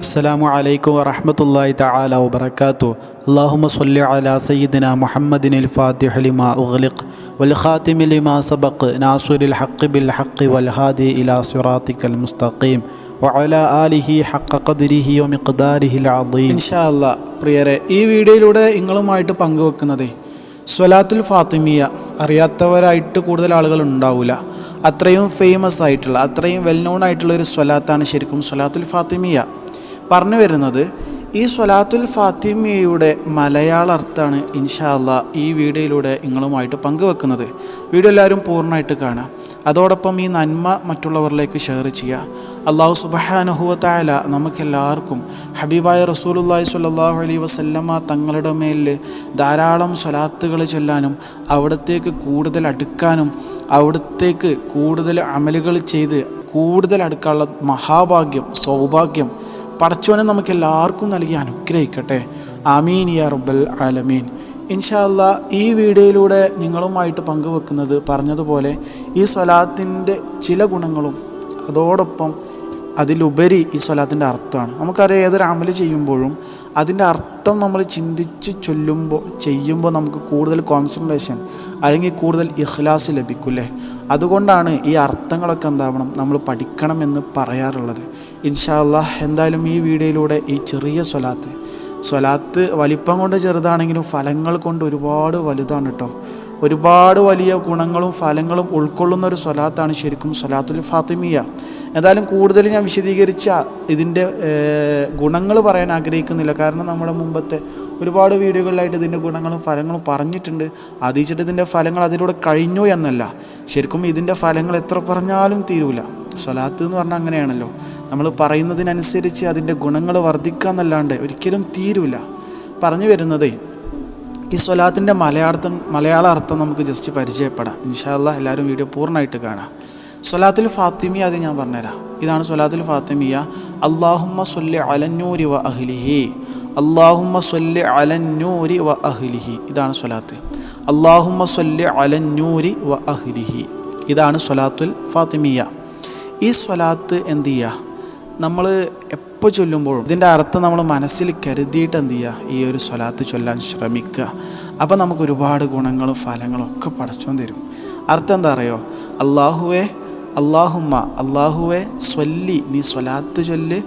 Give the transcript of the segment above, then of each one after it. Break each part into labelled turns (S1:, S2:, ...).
S1: അസ്സലാമു അലൈക്കും വറഹമത്തല്ലാഹി തആല വബറകാതു അല്ലാഹുമ്മ സ്വല്ലി അലാ സയ്യിദിന മുഹമ്മദിനിൽ ഫാത്തിഹ ലിമാ ഉഗ്ലിഖ് വൽ ഖാതിമി ലിമാ സബഖ് ബിൽ ഹക്ക് വൽ ഹാദി ഇലാ സിറാത്തിക്കൽ മുസ്തഖീം വഅല ആലിഹി ഹഖ ഖദ്രിഹി വമിഖ്ദാരിഹിൽ അദീം.
S2: ഇൻഷാ അല്ലാഹ് പ്രിയരെ ഈ വീഡിയോയിലൂടെ നിങ്ങളുമായിട്ട് പങ്കുവെക്കുന്നത് സ്വലാത്തുൽ ഫാത്തിമിയ. അറിയാത്തവരായിട്ട് കൂടുതൽ ആളുകൾ ഉണ്ടാവില്ല അത്രയും ഫേമസ് ആയിട്ടുള്ള അത്രയും വെൽ നോൺ ആയിട്ടുള്ള ഒരു സ്വലാത്താണ് ശരിക്കും സ്വലാത്തുൽ ഫാത്തിമിയ. പറഞ്ഞു വരുന്നത് ഈ സ്വലാത്തുൽ ഫാത്തിമിയയുടെ മലയാള അർത്ഥമാണ് ഇൻഷാല്ല ഈ വീഡിയോയിലൂടെ നിങ്ങളുമായിട്ട് പങ്കുവെക്കുന്നത്. വീഡിയോ എല്ലാവരും പൂർണമായിട്ട് കാണാം അതോടൊപ്പം ഈ നന്മ മറ്റുള്ളവരിലേക്ക് ഷെയർ ചെയ്യുക. അള്ളാഹു സുബഹാനഹുവത്തായാല നമുക്കെല്ലാവർക്കും ഹബീബായ റസൂലുല്ലാഹി സ്വല്ലല്ലാഹു അലൈഹി വസല്ലമ തങ്ങളുടെ മേലിൽ ധാരാളം സ്വലാത്തുകൾ ചൊല്ലാനും അവിടത്തേക്ക് കൂടുതൽ അടുക്കാനും അവിടത്തേക്ക് കൂടുതൽ അമലുകൾ ചെയ്ത് കൂടുതൽ അടുക്കാനുള്ള മഹാഭാഗ്യം സൗഭാഗ്യം പടച്ചോനെ നമുക്ക് എല്ലാവർക്കും നൽകി അനുഗ്രഹിക്കട്ടെ. ആമീൻ യാ റബ്ബൽ ആലമീൻ. ഇൻഷാല്ല ഈ വീഡിയോയിലൂടെ നിങ്ങളുമായിട്ട് പങ്കുവെക്കുന്നത് പറഞ്ഞതുപോലെ ഈ സ്വലാത്തിന്റെ ചില ഗുണങ്ങളും അതോടൊപ്പം അതിലുപരി ഈ സ്വലാത്തിന്റെ അർത്ഥമാണ്. നമുക്കറിയാം ഏതൊരു അമൽ ചെയ്യുമ്പോഴും അതിന്റെ അർത്ഥം നമ്മൾ ചിന്തിച്ച് ചൊല്ലുമ്പോൾ ചെയ്യുമ്പോൾ നമുക്ക് കൂടുതൽ കോൺസെൻട്രേഷൻ അല്ലെങ്കിൽ കൂടുതൽ ഇഖ്ലാസ് ലഭിക്കില്ലേ അതുകൊണ്ടാണ് ഈ അർത്ഥങ്ങളൊക്കെ എന്താവണം നമ്മൾ പഠിക്കണമെന്ന് പറയാറുള്ളത്. ഇൻഷാല്ല എന്തായാലും ഈ വീഡിയോയിലൂടെ ഈ ചെറിയ സ്വലാത്ത് സ്വലാത്ത് വലിപ്പം കൊണ്ട് ചെറുതാണെങ്കിലും ഫലങ്ങൾ കൊണ്ട് ഒരുപാട് വലുതാണ് കേട്ടോ ഒരുപാട് വലിയ ഗുണങ്ങളും ഫലങ്ങളും ഉൾക്കൊള്ളുന്ന ഒരു സ്വലാത്താണ് ശരിക്കും സ്വലാത്തുൽ ഫാത്തിമിയ എന്തായാലും കൂടുതൽ ഞാൻ വിശദീകരിച്ച ഇതിന്റെ ഗുണങ്ങൾ പറയാൻ ആഗ്രഹിക്കുന്നില്ല. കാരണം നമ്മുടെ മുമ്പത്തെ ഒരുപാട് വീഡിയോകളിലായിട്ട് ഇതിന്റെ ഗുണങ്ങളും ഫലങ്ങളും പറഞ്ഞിട്ടുണ്ട്. അതീച്ചിട്ട് ഇതിന്റെ ഫലങ്ങൾ അതിലൂടെ കഴിഞ്ഞു എന്നല്ല. ശരിക്കും ഇതിന്റെ ഫലങ്ങൾ എത്ര പറഞ്ഞാലും തീരൂല. സ്വലാത്ത് എന്ന് പറഞ്ഞാൽ അങ്ങനെയാണല്ലോ. നമ്മൾ പറയുന്നതിനനുസരിച്ച് അതിന്റെ ഗുണങ്ങൾ വർദ്ധിക്കുക എന്നല്ലാണ്ട് ഒരിക്കലും തീരൂല. പറഞ്ഞു വരുന്നതേ ഈ സ്വലാത്തിന്റെ മലയാളത്തം മലയാള അർത്ഥം നമുക്ക് ജസ്റ്റ് പരിചയപ്പെടാം. ഇൻഷാല്ല എല്ലാവരും വീഡിയോ പൂർണമായിട്ട് കാണാം. സ്വലാത്തുൽ ഫാത്തിമിയ അത് ഞാൻ പറഞ്ഞുതരാം. ഇതാണ് സ്വലാത്തുൽ ഫാത്തിമിയ. അള്ളാഹുമ്മ സൊല്ലി അലന്നൂരി വ അഹ്ലിഹി. അള്ളാഹുമ്മ സൊല്ലി അലന്നൂരി വ അഹ്ലിഹി. ഇതാണ് സ്വലാത്ത്. അള്ളാഹുമ്മ സൊല്ലി അലന്നൂരി വ അഹ്ലിഹി. ഇതാണ് സ്വലാത്തുൽ ഫാത്തിമിയ. ഈ സ്വലാത്ത് എന്തു ചെയ്യുക നമ്മൾ എപ്പോൾ ചൊല്ലുമ്പോഴും ഇതിന്റെ അർത്ഥം നമ്മൾ മനസ്സിൽ കരുതിയിട്ട് എന്ത് ചെയ്യുക ഈ ഒരു സ്വലാത്ത് ചൊല്ലാൻ ശ്രമിക്കുക. അപ്പോൾ നമുക്ക് ഒരുപാട് ഗുണങ്ങളും ഫലങ്ങളും ഒക്കെ പടച്ചോൻ തരും. അർത്ഥം എന്താ അറിയോ? അള്ളാഹുവെ അള്ളാഹുമ്മ അള്ളാഹുവെ സ്വല്ലി നീ സ്വലാത്ത് ചൊല്ല്.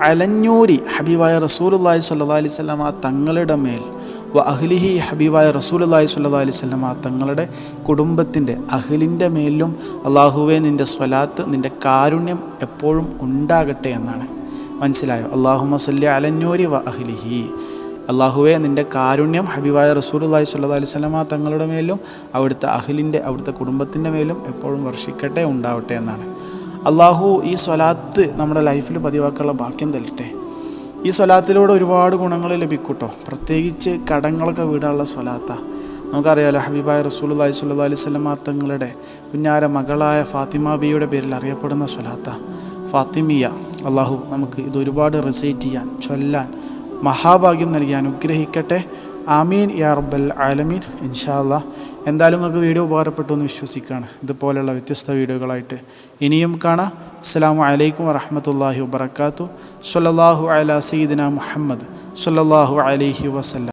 S2: അലഞ്ഞൂരി ഹബീബായ റസൂൽ അള്ളാഹി സ്വല്ലാ ആ തങ്ങളുടെ മേൽ വ അഹ്ലിഹി ഹബീബായ റസൂലി അലൈഹി സ്വലമ തങ്ങളുടെ കുടുംബത്തിന്റെ അഹ്ലിന്റെ മേലും അള്ളാഹുവെ നിന്റെ സ്വലാത്ത് നിന്റെ കാരുണ്യം എപ്പോഴും ഉണ്ടാകട്ടെ എന്നാണ്. മനസ്സിലായോ? അള്ളാഹു സല്ലി അലഞ്ഞൂരി വ അഹ്ലിഹി. അള്ളാഹുവെ നിന്റെ കാരുണ്യം ഹബീബായ റസൂലി അലൈഹി സ്വലമ തങ്ങളുടെ മേലും അവിടുത്തെ അഹ്ലിന്റെ അവിടുത്തെ കുടുംബത്തിന്റെ മേലും എപ്പോഴും വർഷിക്കട്ടെ ഉണ്ടാവട്ടെ എന്നാണ്. അള്ളാഹു ഈ സ്വലാത്ത് നമ്മുടെ ലൈഫിൽ പതിവാക്കാനുള്ള ഭാഗ്യം തരട്ടെ? ഈ സ്വലാത്തിലൂടെ ഒരുപാട് ഗുണങ്ങൾ ലഭിക്കും കേട്ടോ പ്രത്യേകിച്ച് കടങ്ങളൊക്കെ വീടാനുള്ള സ്വലാത്ത. നമുക്കറിയാമല്ലോ ഹബീബായ റസൂൽ അലൈഹി സ്വല്ലാ അലൈഹി തങ്ങളുടെ കുഞ്ഞാര മകളായ ഫാത്തിമ ബിയുടെ പേരിൽ അറിയപ്പെടുന്ന സ്വലാത്ത. ഫാത്തിമിയ അള്ളാഹു നമുക്ക് ഇത് ഒരുപാട് റിസൈറ്റ് ചെയ്യാൻ ചൊല്ലാൻ മഹാഭാഗ്യം നൽകി അനുഗ്രഹിക്കട്ടെ. ആമീൻ യാ റബ്ബൽ ആലമീൻ. ഇൻഷാ എന്തായാലും നിങ്ങൾക്ക് വീഡിയോ ഉപകാരപ്പെട്ടു എന്ന് വിശ്വസിക്കുകയാണ്. ഇതുപോലെയുള്ള വ്യത്യസ്ത വീഡിയോകളായിട്ട് ഇനിയും കാണാം. അസ്സാം വലൈക്കും വറഹമത്തല്ലാഹി വബർക്കാത്തു സല്ലാഹു അല സീദിന മുഹമ്മദ് സല്ലാഹു അലൈഹി വസല്ലം.